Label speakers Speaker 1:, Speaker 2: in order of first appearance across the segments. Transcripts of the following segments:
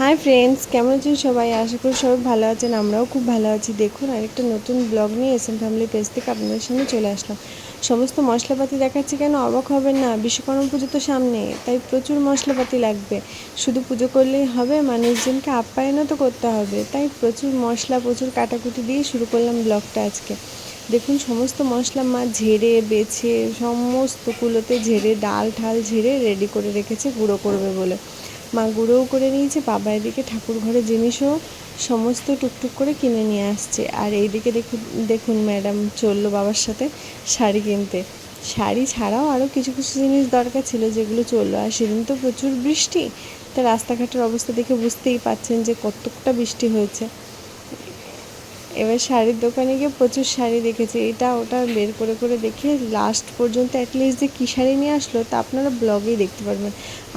Speaker 1: Hi friends কেমন আছেন সবাই? আশা করি সবাই ভালো আছেন, আমরাও খুব ভালো আছি। দেখুন, আরেকটা নতুন ব্লগ নিয়ে এস এম ফ্যামিলি পেজ থেকে আপনাদের সামনে চলে আসলাম। সমস্ত মশলাপাতি দেখাচ্ছি কেন? অবাক হবেন না, বিশ্বকর্মা পুজো তো সামনে, তাই প্রচুর মশলাপাতি লাগবে। শুধু পুজো করলেই হবে, মানুষজনকে আপ্যায়নও তো করতে হবে। তাই প্রচুর মশলা, প্রচুর কাটাকুটি দিয়ে শুরু করলাম ব্লগটা আজকে। দেখুন, সমস্ত মশলা মা ঝেড়ে, বেছে, সমস্ত কুলোতে ঝেড়ে, ডাল ঠাল ঝেড়ে রেডি করে রেখেছে, গুঁড়ো করবে বলে। মা গুঁড়োও করে নিয়েছে, বাবা এদিকে ঠাকুর ঘরে জিনিসও সমস্ত টুকটুক করে কিনে নিয়ে আসছে। আর এইদিকে দেখুন দেখুন ম্যাডাম, চলল বাবার সাথে শাড়ি কিনতে। শাড়ি ছাড়াও আরও কিছু কিছু জিনিস দরকার ছিল যেগুলো চলল। আর সেদিন তো প্রচুর বৃষ্টি। তা রাস্তাঘাটের অবস্থা দেখে বুঝতেই পাচ্ছেন যে কতকটা বৃষ্টি হয়েছে। এবার শাড়ির দোকানে গিয়ে প্রচুর শাড়ি দেখেছি। এটা ওটা বের করে করে দেখে লাস্ট পর্যন্ত অ্যাটলিস্ট যে কী শাড়ি নিয়ে আসলো তা আপনারা ব্লগেই দেখতে পারবেন।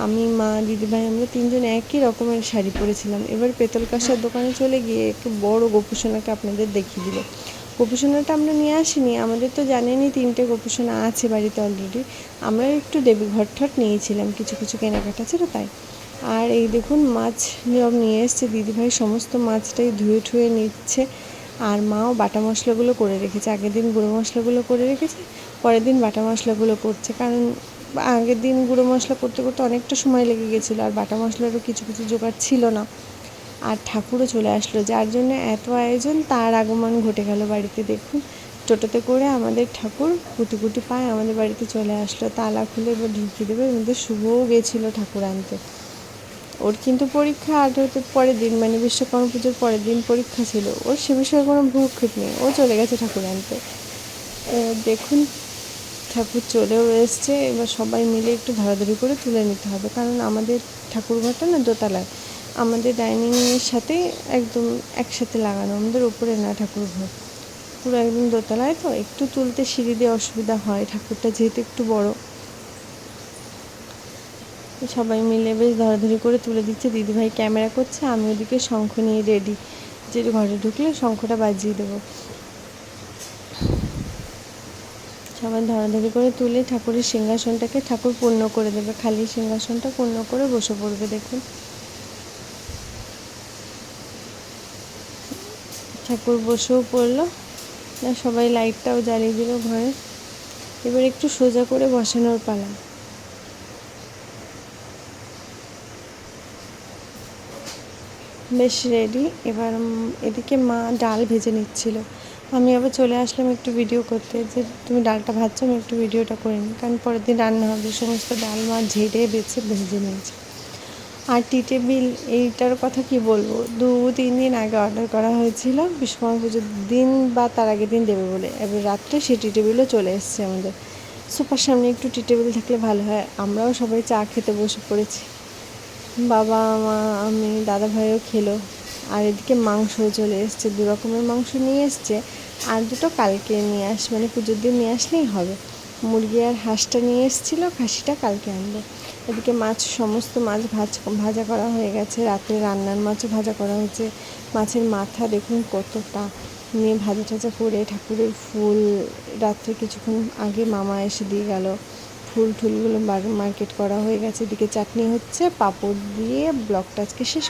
Speaker 1: আমি, মা, দিদিভাই আমরা তিনজন একই রকমের শাড়ি পরেছিলাম। এবার পেতল কাঁসার দোকানে চলে গিয়ে একটু বড় গোপুসোনাকে আপনাদের দেখিয়ে দিল। গোপুসোনাটা আমরা নিয়ে আসিনি, আমাদের তো জানেনই তিনটে গোপুসোনা আছে বাড়িতে অলরেডি আমরা একটু দেবী ঘর ঠট নিয়েছিলাম, কিছু কিছু কেনাকাটা ছিল তাই। আর এই দেখুন মাছ নিয়ে এসছে, দিদিভাই সমস্ত মাছটাই ধুয়ে, ঠুয়ে নিচ্ছে। আর মাও বাটা মশলাগুলো করে রেখেছে। আগের দিন গুঁড়ো মশলাগুলো করে রেখেছে, পরের দিন বাটা মশলাগুলো করছে। কারণ আগের দিন গুঁড়ো মশলা করতে করতে অনেকটা সময় লেগে গেছিল আর বাটা মশলারও কিছু কিছু জোগাড় ছিল না। আর ঠাকুরও চলে আসলো, যার জন্য এত আয়োজন, তার আগমন ঘটে গেল বাড়িতে। দেখুন, টোটোতে করে আমাদের ঠাকুর কুটি কুটি পায়ে আমাদের বাড়িতে চলে আসলো। তালা খুলে এবার ঢুকিয়ে দেবে মধ্যে শুভও গেছিল ঠাকুর আনতে। ওর কিন্তু পরীক্ষা আর হতে পরের দিন মানে বিশ্বকর্মা পুজোর পরের দিন পরীক্ষা ছিল। ওর সে বিষয়ে কোনো ভ্রুক্ষেপ নেই। ও চলে গেছে ঠাকুর আনতে। দেখুন, ঠাকুর চলেও এসছে। এবার সবাই মিলে একটু ধরাধরি করে তুলে নিতে হবে। কারণ আমাদের ঠাকুর ঘরটা না দোতলায়। আমাদের ডাইনিংয়ের সাথে একদম একসাথে লাগানো। আমাদের ওপরে না ঠাকুর ঘর পুরো একদম দোতলায়। তো একটু তুলতে সিঁড়ি দিয়ে অসুবিধা হয়। ঠাকুরটা যেহেতু একটু বড়। সবাই মিলে বেশ ধরাধরি করে তুলে দিচ্ছে। দিদিভাই ক্যামেরা করছে, আমি ওদিকে শঙ্খ নিয়ে রেডি যে ঘরে ঢুকলে শঙ্খটা বাজিয়ে দেবো। সবাই ধরাধরি করে তুলে ঠাকুরের সিংহাসনটাকে ঠাকুর পূর্ণ করে দেবে। খালি সিংহাসনটা পূর্ণ করে বসে পড়বে, দেখুন। ঠাকুর বসেও পড়ল। সবাই লাইটটাও জ্বালিয়ে দিল ঘরে। এবার একটু সোজা করে বসানোর পালা। বেশ রেডি এবার এদিকে মা ডাল ভেজে নিচ্ছিল। আমি আবার চলে আসলাম একটু ভিডিও করতে, যে তুমি ডালটা ভাজছো, আমি একটু ভিডিওটা করে নিই। কারণ পরের দিন রান্না হবে, সমস্ত ডাল মা ঝেড়ে বেছে ভেজে নিয়েছে। আর টি টেবিল এইটার কথা কি বলব? দু, তিন দিন আগে অর্ডার করা হয়েছিল, বিশ্বকর্মা পুজোর দিন বা তার আগের দিন দেবে বলে। এবার রাত্রে সেই টি টেবিলও চলে এসছে আমাদের। সুপার সামনে একটু টি টেবিল থাকলে ভালো হয়। আমরাও সবাই চা খেতে বসে পড়েছি। বাবা, মা, আমি, দাদা ভাইও খেলো। আর এদিকে মাংসও চলে এসছে, দু রকমের মাংস নিয়ে এসছে। আর দুটো কালকে নিয়ে আস মানে পুজোর দিন নিয়ে আসলেই হবে। মুরগি আর হাঁসটা নিয়ে এসেছিল, খাসিটা কালকে আনবে। এদিকে মাছ, সমস্ত মাছ ভাজ, ভাজা করা হয়ে গেছে। রাতে রান্নার মাছও ভাজা করা হয়েছে। মাছের মাথা দেখুন কতটা। নিয়ে ভাজা টাজা করে ঠাকুরের ফুল রাত্রে কিছুক্ষণ আগে মামা এসে দিয়ে গেল। ফুল টুলগুলো মার্কেট করা হয়ে গেছে। এদিকে চাটনি হচ্ছে পাপড় দিয়ে ব্লগটা আজকে শেষ